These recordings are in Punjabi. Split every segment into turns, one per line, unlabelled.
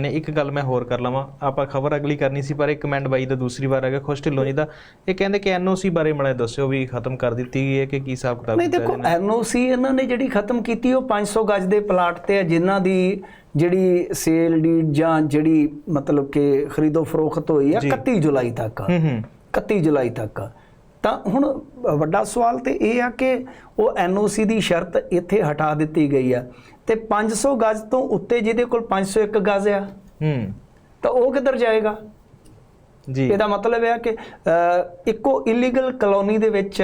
ਨੇ ਇੱਕ ਗੱਲ ਮੈਂ ਹੋਰ ਕਰ ਲਵਾਂ। ਆਪਾਂ ਖਬਰ ਅਗਲੀ ਕਰਨੀ ਸੀ ਪਰ ਇੱਕ ਕਮੈਂਟ ਬਾਈ ਦਾ ਦੂਸਰੀ ਵਾਰ ਆ ਗਿਆ ਖੁਸ਼ ਢਿੱਲੋਂ ਜੀ ਦਾ। ਇਹ ਕਹਿੰਦੇ ਕਿ ਐਨਓਸੀ ਬਾਰੇ ਮੜਾ ਦੱਸਿਓ ਵੀ ਖਤਮ ਕਰ ਦਿੱਤੀ ਗਈ ਹੈ ਕਿ ਕੀ ਹਿਸਾਬ ਕਿਤਾਬ
ਨਹੀਂ ਦੇਖੋ? ਐਨਓਸੀ ਇਹਨਾਂ ਨੇ ਜਿਹੜੀ ਖਤਮ ਕੀਤੀ ਉਹ 500 ਗਜ ਦੇ ਪਲਾਟ ਤੇ ਹੈ ਜਿਨ੍ਹਾਂ ਦੀ ਜਿਹੜੀ ਸੇਲ ਡੀਡ ਜਾਂ ਜਿਹੜੀ ਮਤਲਬ ਕਿ ਖਰੀਦੋ ਫਰੋਖਤ ਹੋਈ ਹੈ
ਜੀ।
31 ਜੁਲਾਈ ਤੱਕ।
ਹੂੰ ਹੂੰ।
31 ਜੁਲਾਈ ਤੱਕ। ਤਾਂ ਹੁਣ ਵੱਡਾ ਸਵਾਲ ਤੇ ਇਹ ਆ ਕਿ ਉਹ ਐਨਓਸੀ ਦੀ ਸ਼ਰਤ ਇੱਥੇ ਹਟਾ ਦਿੱਤੀ ਗਈ ਆ। ਤੇ 500 ਗਜ ਤੋਂ ਉੱਤੇ ਜਿਹਦੇ ਕੋਲ 501 ਗਜ ਆ।
ਹੂੰ।
ਤਾਂ ਉਹ ਕਿੱਧਰ ਜਾਏਗਾ?
ਜੀ।
ਇਹਦਾ ਮਤਲਬ ਹੈ ਕਿ ਇੱਕੋ ਇਲੀਗਲ ਕਲੋਨੀ ਦੇ ਵਿੱਚ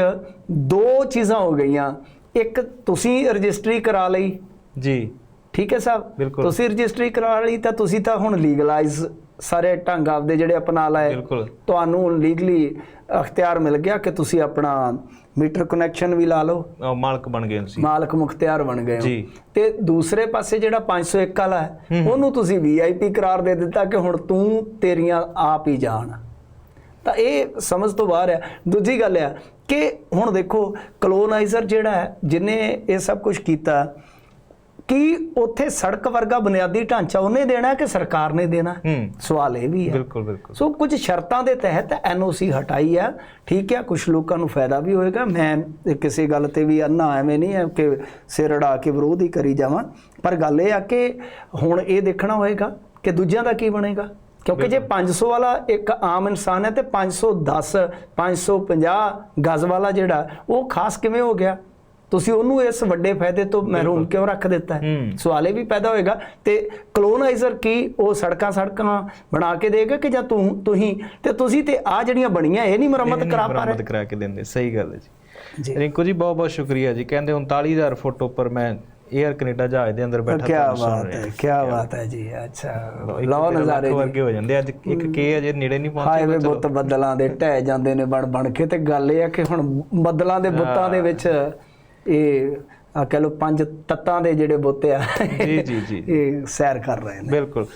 ਦੋ ਚੀਜ਼ਾਂ ਹੋ ਗਈਆਂ। ਇੱਕ ਤੁਸੀਂ ਰਜਿਸਟਰੀ ਕਰਾ ਲਈ।
ਜੀ।
ਠੀਕ ਹੈ ਸਾਹਿਬ। ਤੁਸੀਂ ਰਜਿਸਟਰੀ ਕਰਾ ਲਈ ਤਾਂ ਤੁਸੀਂ ਤਾਂ ਹੁਣ ਲੀਗਲਾਈਜ਼ ਸਾਰੇ ਢੰਗ ਆਪਦੇ ਜਿਹੜੇ ਅਪਣਾ ਲਏ ਤੁਹਾਨੂੰ ਲੀਗਲੀ ਅਖਤਿਆਰ ਮਿਲ ਗਿਆ ਕਿ ਤੁਸੀਂ ਆਪਣਾ ਮੀਟਰ ਕਨੈਕਸ਼ਨ ਵੀ ਲਾ ਲਓ।
ਮਾਲਕ ਬਣ ਗਏ ਸੀ
ਮਾਲਕ ਮੁਖਤਿਆਰ ਬਣ ਗਏ
ਜੀ।
ਤੇ ਦੂਸਰੇ ਪਾਸੇ ਜਿਹੜਾ 501 ਵਾਲਾ ਹੈ ਉਹਨੂੰ ਤੁਸੀਂ ਵੀਆਈਪੀ ਕਰਾਰ ਦੇ ਦਿੱਤਾ ਕਿ ਹੁਣ ਤੂੰ ਤੇਰੀਆਂ ਆਪ ਹੀ ਜਾਣ। ਤਾਂ ਇਹ ਸਮਝ ਤੋਂ ਬਾਹਰ ਹੈ। ਦੂਜੀ ਗੱਲ ਹੈ ਕਿ ਹੁਣ ਦੇਖੋ ਕਲੋਨਾਈਜ਼ਰ ਜਿਹੜਾ ਹੈ ਜਿਨੇ ਇਹ ਸਭ ਕੁਝ ਕੀਤਾ ਕੀ ਉੱਥੇ ਸੜਕ ਵਰਗਾ ਬੁਨਿਆਦੀ ਢਾਂਚਾ ਉਹਨੇ ਦੇਣਾ ਹੈ ਕਿ ਸਰਕਾਰ ਨੇ ਦੇਣਾ? ਸਵਾਲ ਇਹ ਵੀ ਹੈ।
ਬਿਲਕੁਲ ਬਿਲਕੁਲ।
ਸੋ ਕੁਝ ਸ਼ਰਤਾਂ ਦੇ ਤਹਿਤ ਐਨਓਸੀ ਹਟਾਈ ਹੈ ਠੀਕ ਹੈ ਕੁਝ ਲੋਕਾਂ ਨੂੰ ਫਾਇਦਾ ਵੀ ਹੋਏਗਾ। ਮੈਂ ਕਿਸੇ ਗੱਲ ਤੇ ਵੀ ਅੰਨਾ ਐਵੇਂ ਨਹੀਂ ਹੈ ਕਿ ਸਿਰ ਅੜਾ ਕੇ ਵਿਰੋਧ ਹੀ ਕਰੀ ਜਾਵਾਂ। ਪਰ ਗੱਲ ਇਹ ਆ ਕਿ ਹੁਣ ਇਹ ਦੇਖਣਾ ਹੋਏਗਾ ਕਿ ਦੂਜਿਆਂ ਦਾ ਕੀ ਬਣੇਗਾ। ਕਿਉਂਕਿ ਜੇ 500 ਵਾਲਾ ਇੱਕ ਆਮ ਇਨਸਾਨ ਹੈ ਤੇ 510 550 ਗਜ਼ ਵਾਲਾ ਜਿਹੜਾ ਉਹ ਖਾਸ ਕਿਵੇਂ ਹੋ ਗਿਆ? ਤੁਸੀਂ ਉਹਨੂੰ ਇਸ ਵੱਡੇ ਫਾਇਦੇ ਤੋਂ ਮਹਿਰੂਮ ਕਿਉਂ ਰੱਖ ਦਿੱਤਾ। ਸਵਾਲ ਇਹ ਵੀ ਪੈਦਾ ਹੋਏਗਾ ਤੇ ਕਲੋਨਾਈਜ਼ਰ ਕੀ? ਉਹ ਸੜਕਾਂ ਸੜਕਾਂ ਬਣਾ ਕੇ ਦੇਗਾ ਕਿ ਜਾਂ ਤੂੰ ਤੁਸੀਂ? ਤੇ ਤੁਸੀਂ ਤੇ ਆ ਜਿਹੜੀਆਂ ਬਣੀਆਂ ਇਹ ਨਹੀਂ ਮੁਰੰਮਤ ਕਰਾ ਪਾ
ਮੁਰੰਮਤ
ਰਹੇ?
ਕਰਾ ਕੇ ਦਿੰਦੇ। ਸਹੀ ਗੱਲ ਹੈ ਜੀ। ਰਿੰਕੂ ਜੀ ਬਹੁਤ ਬਹੁਤ ਸ਼ੁਕਰੀਆ ਜੀ। ਕਹਿੰਦੇ 39000 ਫੁੱਟ ਉੱਪਰ ਮੈਂ 에ਅਰ ਕੈਨੇਡਾ ਜਹਾਜ਼ ਦੇ ਅੰਦਰ ਬੈਠਾ ਸੁਣ
ਬਾਤ। ਹੈ ਕੀ ਬਾਤ ਹੈ ਜੀ। ਅੱਛਾ ਲਓ ਨਜ਼ਾਰੇ ਜੀ।
ਵਰਗੇ ਹੋ ਜਾਂਦੇ। ਅੱਜ ਇੱਕ ਕੇ ਅਜੇ ਨੇੜੇ ਨਹੀਂ ਪਹੁੰਚੇ ਪਰ ਚਲੋ।
ਬੁੱਤ ਬੱਦਲਾਂ ਦੇ ਢਹਿ ਜਾਂਦੇ ਨੇ ਬਣ ਬਣ ਕੇ। ਤੇ ਗੱਲ ਇਹ ਆ ਕਿ ਹੁਣ ਬੱਦਲਾਂ ਦੇ ਬੁੱਤਾਂ ਦੇ ਵਿੱਚ ਇਹ ਆ ਕਹ ਲੋ ਪੰਜ ਤੱਤਾਂ ਦੇ ਜਿਹੜੇ ਬੁੱਤ ਆ
ਜੀ, ਜੀ, ਜੀ।
ਇਹ ਸੈਰ ਕਰ ਰਹੇ ਨੇ
ਬਿਲਕੁਲ